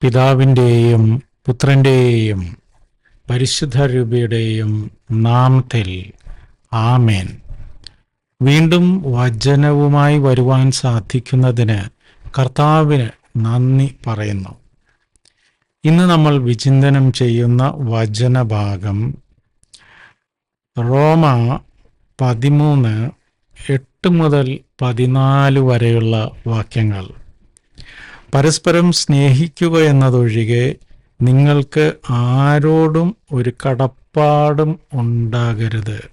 പിതാവിന്റെയും പുത്രന്റെയും പരിശുദ്ധ രൂപയുടെയും നാമത്തിൽ ആമേൻ. വീണ്ടും വചനവുമായി വരുവാൻ സാധിക്കുന്നതിന് കർത്താവിന് നന്ദി പറയുന്നു. ഇന്ന് നമ്മൾ വിചിന്തനം ചെയ്യുന്ന വചനഭാഗം റോമ പതിമൂന്ന് എട്ട് മുതൽ പതിനാല് വരെയുള്ള വാക്യങ്ങൾ. പരസ്പരം സ്നേഹിക്കുക എന്നതൊഴികെ നിങ്ങൾക്ക് ആരോടും ഒരു കടപ്പാടും ഉണ്ടാകരുത്.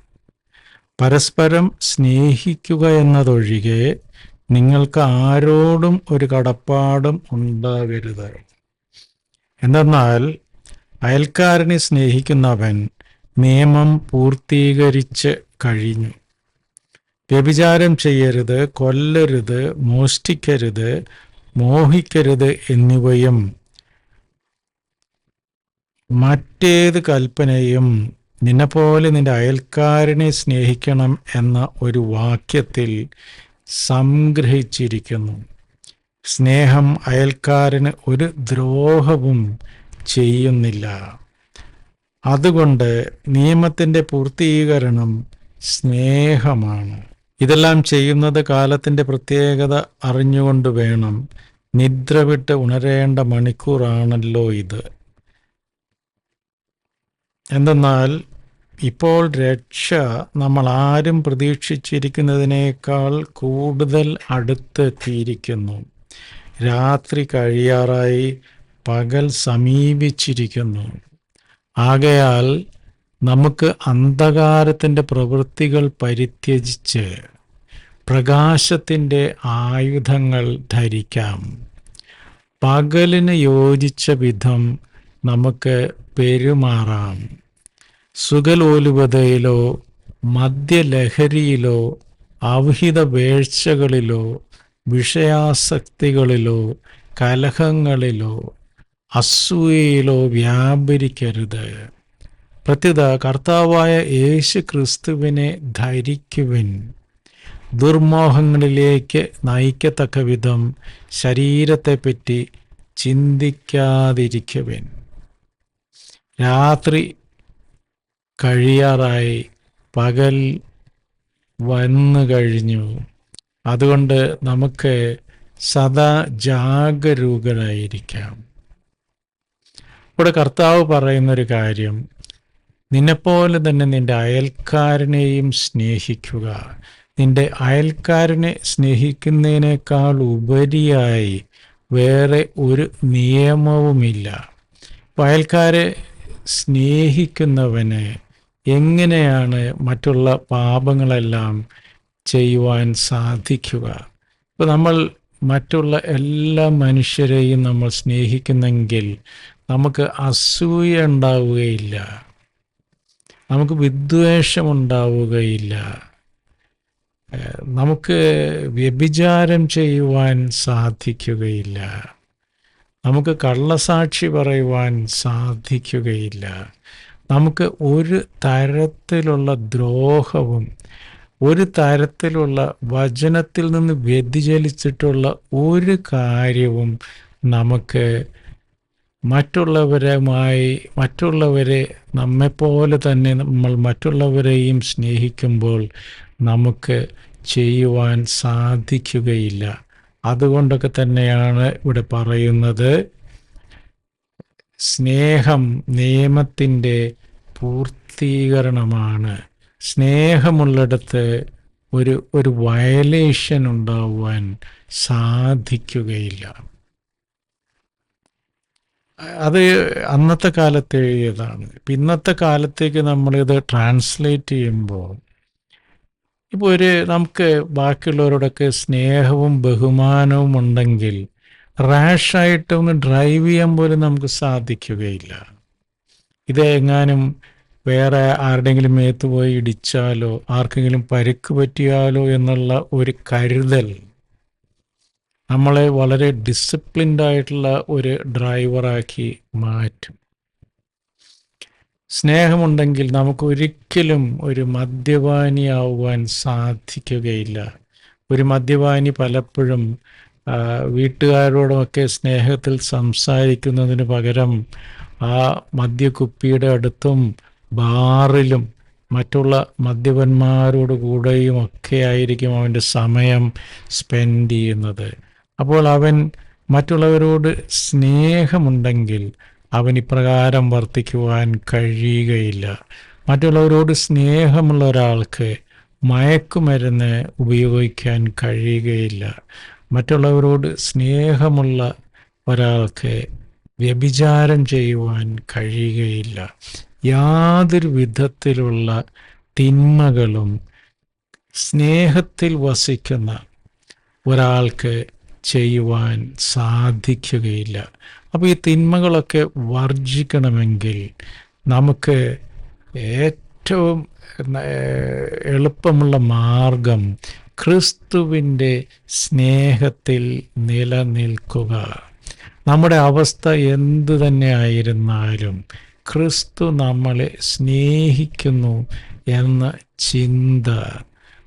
പരസ്പരം സ്നേഹിക്കുക എന്നതൊഴികെ നിങ്ങൾക്ക് ആരോടും ഒരു കടപ്പാടും ഉണ്ടാകരുത്. എന്തെന്നാൽ അയൽക്കാരനെ സ്നേഹിക്കുന്നവൻ നിയമം പൂർത്തീകരിച്ച് കഴിഞ്ഞു. വ്യഭിചാരം ചെയ്യരുത് കൊല്ലരുത് മോഷ്ടിക്കരുത് മോഹിക്കരുത് എന്നിവയും മറ്റേത് കൽപ്പനയും നിന്നെപ്പോലെ നിന്റെ അയൽക്കാരനെ സ്നേഹിക്കണം എന്ന ഒരു വാക്യത്തിൽ സംഗ്രഹിച്ചിരിക്കുന്നു. സ്നേഹം അയൽക്കാരന് ഒരു ദ്രോഹവും ചെയ്യുന്നില്ല. അതുകൊണ്ട് നിയമത്തിന്റെ പൂർത്തീകരണം സ്നേഹമാണ്. ഇതെല്ലാം ചെയ്യുന്നത് കാലത്തിന്റെ പ്രത്യേകത അറിഞ്ഞുകൊണ്ട് വേണം. നിദ്ര വിട്ട് ഉണരേണ്ട മണിക്കൂറാണല്ലോ ഇത്. എന്തെന്നാൽ ഇപ്പോൾ രക്ഷ നമ്മൾ ആരും പ്രതീക്ഷിച്ചിരിക്കുന്നതിനേക്കാൾ കൂടുതൽ അടുത്തെത്തിയിരിക്കുന്നു. രാത്രി കഴിയാറായി പകൽ സമീപിച്ചിരിക്കുന്നു. ആകയാൽ നമുക്ക് അന്ധകാരത്തിന്റെ പ്രവൃത്തികൾ പരിത്യജിച്ച് പ്രകാശത്തിന്റെ ആയുധങ്ങൾ ധരിക്കാം. പകലിന് യോജിച്ച വിധം നമുക്ക് പെരുമാറാം. സുഖലോലുപതയിലോ മദ്യലഹരിയിലോ അവഹിത വേഴ്ചകളിലോ വിഷയാസക്തികളിലോ കലഹങ്ങളിലോ അസൂയയിലോ വ്യാപരിക്കരുത്. പ്രത്യുത കർത്താവായ യേശു ക്രിസ്തുവിനെ ധരിക്കുവിൻ. ദുർമോഹങ്ങളിലേക്ക് നയിക്കത്തക്ക വിധം ശരീരത്തെപ്പറ്റി ചിന്തിക്കാതിരിക്കുവിൻ. രാത്രി കഴിയാറായി പകൽ വന്നു കഴിഞ്ഞു. അതുകൊണ്ട് നമുക്ക് സദാ ജാഗരൂകരായിരിക്കാം. ഇവിടെ കർത്താവ് പറയുന്നൊരു കാര്യം നിന്നെപ്പോലെ തന്നെ നിന്റെ അയൽക്കാരനെയും സ്നേഹിക്കുക. നിന്റെ അയൽക്കാരനെ സ്നേഹിക്കുന്നതിനേക്കാൾ ഉപരിയായി വേറെ ഒരു നിയമവുമില്ല. അയൽക്കാരെ സ്നേഹിക്കുന്നവനെ എങ്ങനെയാണ് മറ്റുള്ള പാപങ്ങളെല്ലാം ചെയ്യുവാൻ സാധിക്കുക? ഇപ്പം നമ്മൾ മറ്റുള്ള എല്ലാ മനുഷ്യരെയും നമ്മൾ സ്നേഹിക്കുന്നെങ്കിൽ നമുക്ക് അസൂയ ഉണ്ടാവുകയില്ല. നമുക്ക് വിദ്വേഷം ഉണ്ടാവുകയില്ല നമുക്ക് വ്യഭിചാരം ചെയ്യുവാൻ സാധിക്കുകയില്ല. നമുക്ക് കള്ളസാക്ഷി പറയുവാൻ സാധിക്കുകയില്ല. നമുക്ക് ഒരു തരത്തിലുള്ള ദ്രോഹവും ഒരു തരത്തിലുള്ള വചനത്തിൽ നിന്ന് വ്യതിചലിച്ചിട്ടുള്ള ഒരു കാര്യവും നമുക്ക് മറ്റുള്ളവരുമായി മറ്റുള്ളവരെ നമ്മെപ്പോലെ തന്നെ നമ്മൾ മറ്റുള്ളവരെയും സ്നേഹിക്കുമ്പോൾ നമുക്ക് ചെയ്യുവാൻ സാധിക്കുകയില്ല. അതുകൊണ്ടൊക്കെ തന്നെയാണ് ഇവിടെ പറയുന്നത്. സ്നേഹം നിയമത്തിന്റെ പൂർത്തീകരണമാണ്. സ്നേഹമുള്ളിടത്ത് ഒരു ഒരു വയലേഷൻ ഉണ്ടാവാൻ സാധിക്കുകയില്ല. അത് അന്നത്തെ കാലത്ത് എഴുതിയതാണ് ഇന്നത്തെ കാലത്തേക്ക് നമ്മളിത് ട്രാൻസ്ലേറ്റ് ചെയ്യുമ്പോൾ ഇപ്പോൾ ഒരു നമുക്ക് ബാക്കിയുള്ളവരോടൊക്കെ സ്നേഹവും ബഹുമാനവും ഉണ്ടെങ്കിൽ റാഷായിട്ട് ഒന്ന് ഡ്രൈവ് ചെയ്യാൻ പോലും നമുക്ക് സാധിക്കുകയില്ല. ഇത് എങ്ങാനും വേറെ ആരുടെങ്കിലും മേത്ത് പോയി ഇടിച്ചാലോ ആർക്കെങ്കിലും പരിക്ക് പറ്റിയാലോ എന്നുള്ള ഒരു കരുതൽ നമ്മളെ വളരെ ഡിസിപ്ലിൻഡ് ആയിട്ടുള്ള ഒരു ഡ്രൈവറാക്കി മാറ്റും. സ്നേഹമുണ്ടെങ്കിൽ നമുക്ക് ഒരിക്കലും ഒരു മദ്യപാനിയാവുവാൻ സാധിക്കുകയില്ല. ഒരു മദ്യപാനി പലപ്പോഴും വീട്ടുകാരോടുമൊക്കെ സ്നേഹത്തിൽ സംസാരിക്കുന്നതിന് പകരം ആ മദ്യക്കുപ്പിയുടെ അടുത്തും ബാറിലും മറ്റുള്ള മദ്യപന്മാരോട് കൂടെയും ഒക്കെ ആയിരിക്കും അവന്റെ സമയം സ്പെൻഡ് ചെയ്യുന്നത്. അപ്പോൾ അവൻ മറ്റുള്ളവരോട് സ്നേഹമുണ്ടെങ്കിൽ അവൻ ഇപ്രകാരം വർത്തിക്കുവാൻ കഴിയുകയില്ല. മറ്റുള്ളവരോട് സ്നേഹമുള്ള ഒരാൾക്ക് മയക്കുമരുന്ന് ഉപയോഗിക്കാൻ കഴിയുകയില്ല. മറ്റുള്ളവരോട് സ്നേഹമുള്ള ഒരാൾക്ക് വ്യഭിചാരം ചെയ്യുവാൻ കഴിയുകയില്ല. യാതൊരു വിധത്തിലുള്ള തിന്മകളും സ്നേഹത്തിൽ വസിക്കുന്ന ഒരാൾക്ക് ചെയ്യുവാൻ സാധിക്കുകയില്ല. അപ്പോൾ ഈ തിന്മകളൊക്കെ വർജിക്കണമെങ്കിൽ നമുക്ക് ഏറ്റവും എളുപ്പമുള്ള മാർഗം ക്രിസ്തുവിന്റെ സ്നേഹത്തിൽ നിലനിൽക്കുക. നമ്മുടെ അവസ്ഥ എന്തു തന്നെ ആയിരുന്നാലും ക്രിസ്തു നമ്മളെ സ്നേഹിക്കുന്നു എന്ന ചിന്ത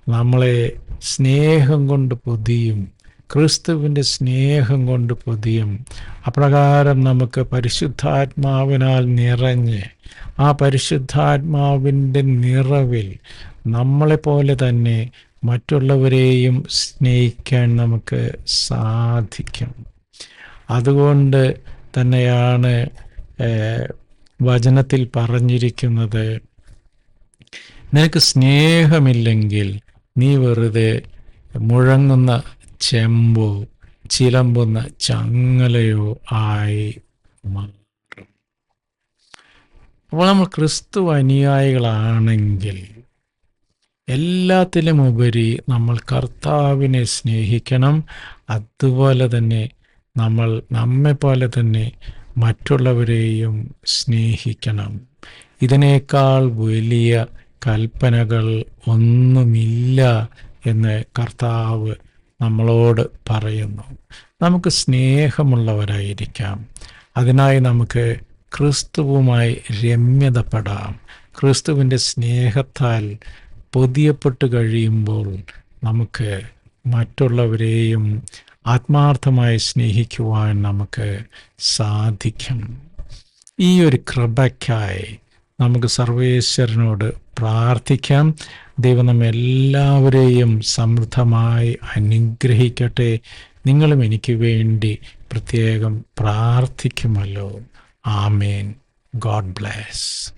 നമ്മളെ സ്നേഹം കൊണ്ട് പൊതിയും. ക്രിസ്തുവിന്റെ സ്നേഹം കൊണ്ട് പൊതിയും. അപ്രകാരം നമുക്ക് പരിശുദ്ധാത്മാവിനാൽ നിറഞ്ഞ് ആ പരിശുദ്ധാത്മാവിന്റെ നിറവിൽ നമ്മളെപ്പോലെ തന്നെ മറ്റുള്ളവരെയും സ്നേഹിക്കാൻ നമുക്ക് സാധിക്കും. അതുകൊണ്ട് തന്നെയാണ് വചനത്തിൽ പറഞ്ഞിരിക്കുന്നത് നിനക്ക് സ്നേഹമില്ലെങ്കിൽ നീ വെറുതെ മുഴങ്ങുന്ന ചെമ്പോ ചിലമ്പുന്ന ചങ്ങലയോ ആയി മാറും. അപ്പോൾ നമ്മൾ ക്രിസ്തു അനുയായികളാണെങ്കിൽ എല്ലാത്തിലും ഉപരി നമ്മൾ കർത്താവിനെ സ്നേഹിക്കണം. അതുപോലെ തന്നെ നമ്മൾ നമ്മെ പോലെ തന്നെ മറ്റുള്ളവരെയും സ്നേഹിക്കണം. ഇതിനേക്കാൾ വലിയ കൽപ്പനകൾ ഒന്നുമില്ല എന്ന് കർത്താവ് നമ്മളോട് പറയുന്നു. നമുക്ക് സ്നേഹമുള്ളവരായിരിക്കാം. അതിനായി നമുക്ക് ക്രിസ്തുവുമായി രമ്യതപ്പെടാം. ക്രിസ്തുവിന്റെ സ്നേഹത്താൽ പൊതിയപ്പെട്ട് കഴിയുമ്പോൾ നമുക്ക് മറ്റുള്ളവരെയും ആത്മാർത്ഥമായി സ്നേഹിക്കുവാൻ നമുക്ക് സാധിക്കും. ഈ ഒരു കൃപയ്ക്കായി നമുക്ക് സർവേശ്വരനോട് പ്രാർത്ഥിക്കാം. ദൈവം നമ്മെ എല്ലാവരെയും സമൃദ്ധമായി അനുഗ്രഹിക്കട്ടെ. നിങ്ങളും എനിക്ക് വേണ്ടി പ്രത്യേകം പ്രാർത്ഥിക്കുമല്ലോ. ആമേൻ. God bless.